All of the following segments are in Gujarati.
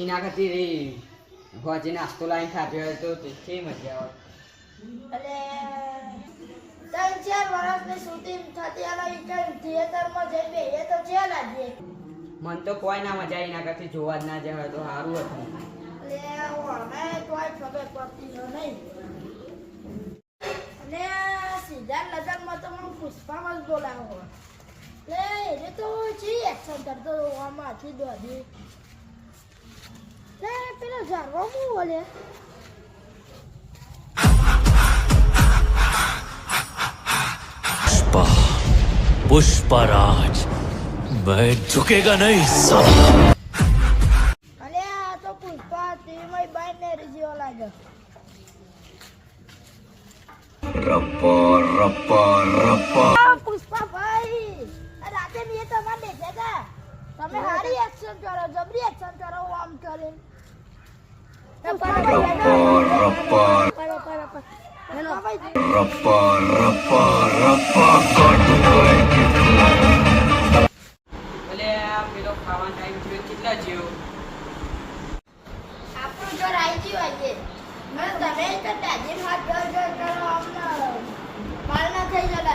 એના કરતી રે ગોજે નાસ્તો લાઈન ખાધો હોય તો તે મજા આવે. ત્રણ ચાર વર્ષની શૂટિંગ થતી અને થિયેટરમાં જઈ બેહીએ તો જે લાગે મન તો કોઈ ના મજા એના કરતી જોવા જ ના જાય તો સારું હતું. એટલે અમે કોઈ ખબર પડતી નહીં. અને સીધા લગ્નમાં તો મને પુષ્પામાં જ બોલાવો એ એને તો જે એક્શન કરતો હતો આમાં હાથી દોડી એટલે પેલો જાણવા હું બોલે पुष्पा पुष्पराज मैं झुकेगा नहीं साला અને આ તો પુષ્પા ટીવીમાં બાય ને રીજીઓ લાગે આ પુષ્પા ભાઈ આ રાતે મેં તમારે દેખ્યા હતા તમે સારી એક્શન કરો જબરી એક્શન કરો આમ કરીને એટલે આ પેલો ખાવાનો ટાઈમ થયો કેટલા જેવો આપણું ઘર આવી ગયું આજે અને તમે તો દાદી હાથ જોર જોર કરો અમને માલ ના થઈ જતા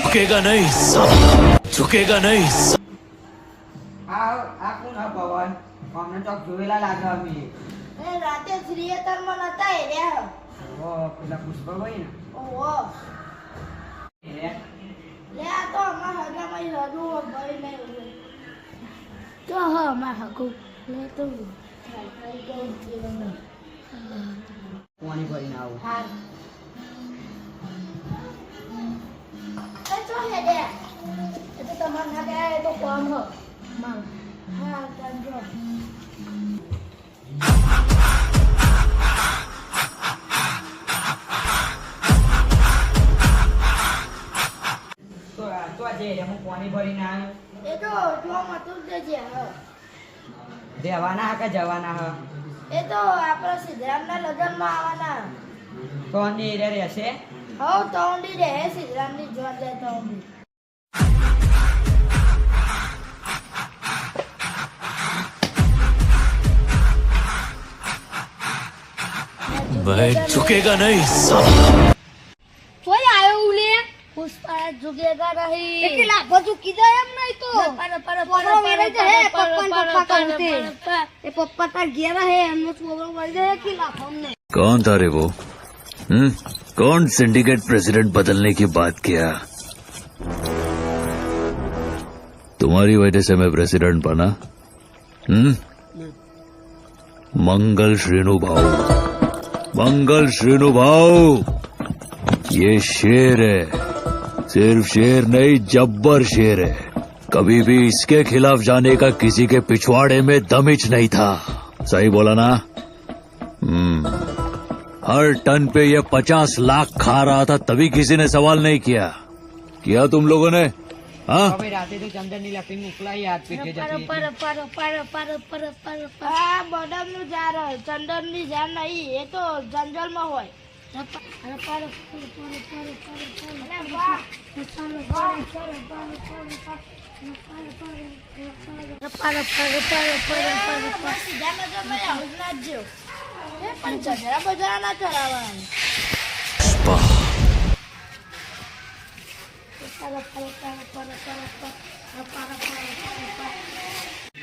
झुकेगा नहीं साला झुकेगा नहीं साला આ આ કોણ આ પવન અમને ચોક જોયેલા લાગે અમે એ રાતે થિયેટરમાં નતા એ રહ્યા ઓ પેલા પુષ્પાભાઈ ને ઓહો એ લે આ તો અમાર હગામાં હગું ભાઈ નહીં તો હા અમાર હગું લે તો પાણી ભરીને આવું હા એ તો તમાર ના ગયા એ તો કોણ હો? માર હા કરજો તો આ તો આજે હું પાણી ભરીને આવ્યો એ તો જો મતું જ છે હા. હા કે જવાના હા? એ તો આપણે સિદ્ધરામના લગ્નમાં આવવાના. તો એરે રહેશે? હવ તોંડી રહે સિદ્ધરામની જોન જાય તોંડી मैं झुकेगा नहीं साला કોઈ આયો ઉલે પુષ્પા જુગેગા રહી એટલે લાભો ચૂકી જાય એમ નહીં તો પર પર પર મેરે છે હે પપ્પા પપ્પા કરતે એ પપ્પા તાર ઘેર હે એમનો છોકરો મળી જાય કે લાભો અમને कौन था रे वो हम्म कौन सिंडिकेट प्रेसिडेंट बदलने की बात किया तुम्हारी वजह से मैं प्रेसिडेंट बना हम्म मंगल श्रीनु भाऊ मंगल श्रीनु भाऊ ये शेर है। सिर्फ़ शेर नहीं, जब्बर शेर है। कभी भी इसके खिलाफ जाने का किसी के पिछवाड़े में दमिच नहीं था। सही बोला ना? हम्म। हर टन पे ये पचास लाख खा रहा था, तभी किसी ने सवाल नहीं किया। किया तुम लोगों ने? હવે રાતે તો ચંદનની લપી મોકલાઈ હાથ જતી પર પર પર પર પર પર પર આ બદામનું ઝાડ હોય ચંદનની ઝાડ નહીં એ તો જંગલમાં હોય પર પર પણ જરા બજરા ના ચડાવવાનું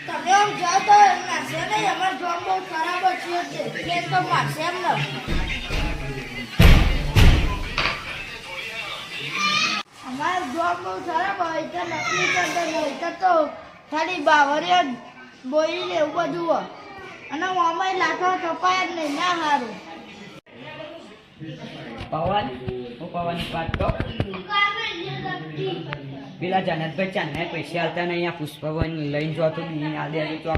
તમે આમ જાઓ તો નાશે નહીં અમારે જોબ બહુ ખરાબ છે એટલે તો મારશે એમ ને અમારે જોબ બહુ ખરાબ હોય તો નકલી કરતા નહીં તો તો ખાલી બાવરિયા બોઈ ને એવું બધું હોય. અને અમારી લાખો કપાય જ નહીં ના સારું પવન હું પવન વાત તો પેલા જનતભાઈ ચાંદના પૈસા આવતા નહીં આ પુષ્પવન લઈને જો તો બી આ દે તો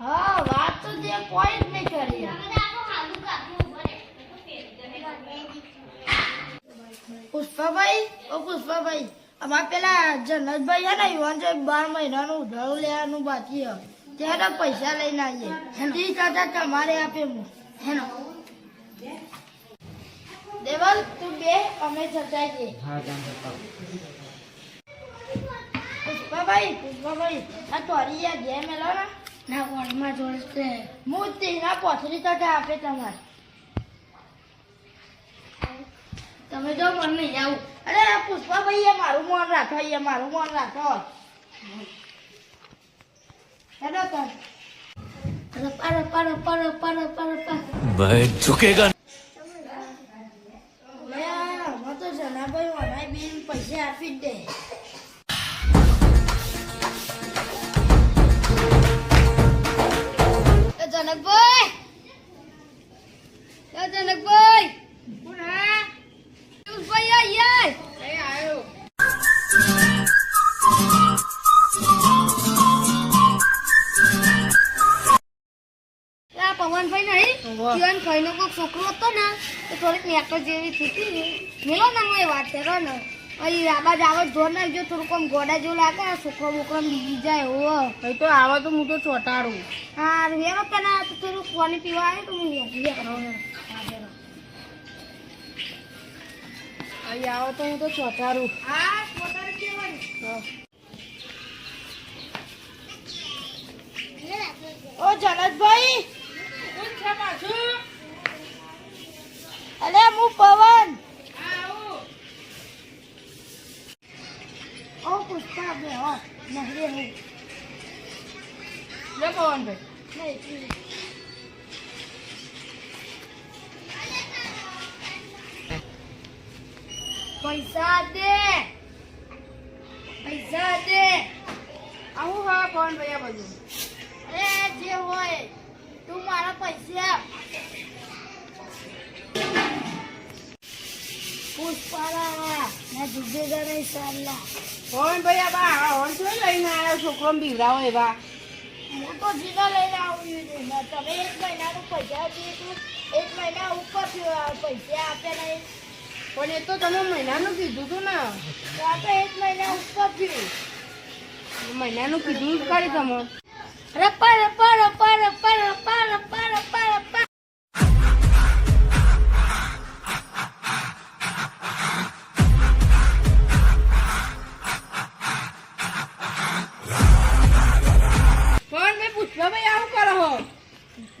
હા વાત તો જે કોઈ જ નહીં કરી. પુષ્પાભાઈ ઓ પુષ્પાભાઈ અમાર પેલા જનતભાઈ છે ને યુવાન છે બાર મહિનાનું ઉધારું લેવાનું બાકી છે. ત્યારે પૈસા લઈને આવીએ. ઠીક હતા તમારે આપે હું. હેનો દેવલ તું બે અમે જતાઈએ હા જામ પુષ્પાભાઈ પુષ્પાભાઈ આ તોરી યા ઘેર મેલો ને ના વણમાં જોડશે. હું તેના પોથરી તથા આપે તમારે. તમે જો મને નહીં આવું. અરે પુષ્પાભાઈ એ મારું મોન રાખો એ મારું મોન રાખો હેલો તો. રપા રપા રપા રપા રપા રપા. ભાઈ ઝુકેગા નાના ભાઈ ઓનાય બેન પૈસા આપી જ દે. પવનભાઈ નહીં. જીવન ભાઈનો કોઈ છોકરો હતો ને તો થોડીક નેકર જેવી થતી ને મેલો ને એ વાત કરો ને અહીં આબાજ આવત જોર નાખજો થોડુંક આમ ગોડા જેવું લાગે છોકરો બોકરો બીજી જાય એવો ભાઈ તો આવા તો હું તો ચોટાડું. હા હેરો તને આ તો થોડું પાણી પીવા આવે તો હું લે અહીં આવો તો હું તો ચોટાડું. હા ચોટાડું કેવાનું ઓ જનકભાઈ અલે હું પવન. ઓ પુષ્પા બે હો નહરે હું. લે પવનભાઈ નહીં પૈસા દે. પૈસા દે. આવું હા પવનભાઈ આ બધું અરે જે હોય. તું મારા પૈસા. પુષ્પાલા ના સાલા. પવનભાઈ આ બા હોન છો લઈને આવ્યો છોકરો બીવડાવો એવા હું તો જીના લઈને આવ્યું તમે એક મહિનાનું પૈસા દીધું એક મહિના ઉપર થયું પૈસા આપ્યા નહીં. પણ એ તો તમે મહિનાનું કીધું હતું ને. આ તો એક મહિના ઉપર થયું. મહિનાનું કીધું જ કરી તમે. રપ્પા રપ્પા રપ્પા રપ્પા રપ્પા રપ્પા રપ્પા રપ્પા પવનભાઈ ભાઈ, આવું કરો હો.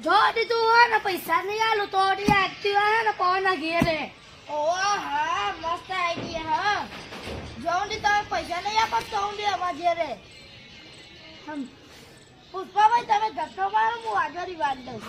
જો તું હોય ને, પૈસા નહીં આલું તો અડી આગતી હોય ને પવન ઘેરે? ઓ હા, મસ્ત આઈડિયા હા જો તમે પૈસા નહીં આપો તો હું અમારા ઘેરે? હમ. પુષ્પાભાઈ તમે ધક્કો મારો હું આગળ વાત દઉં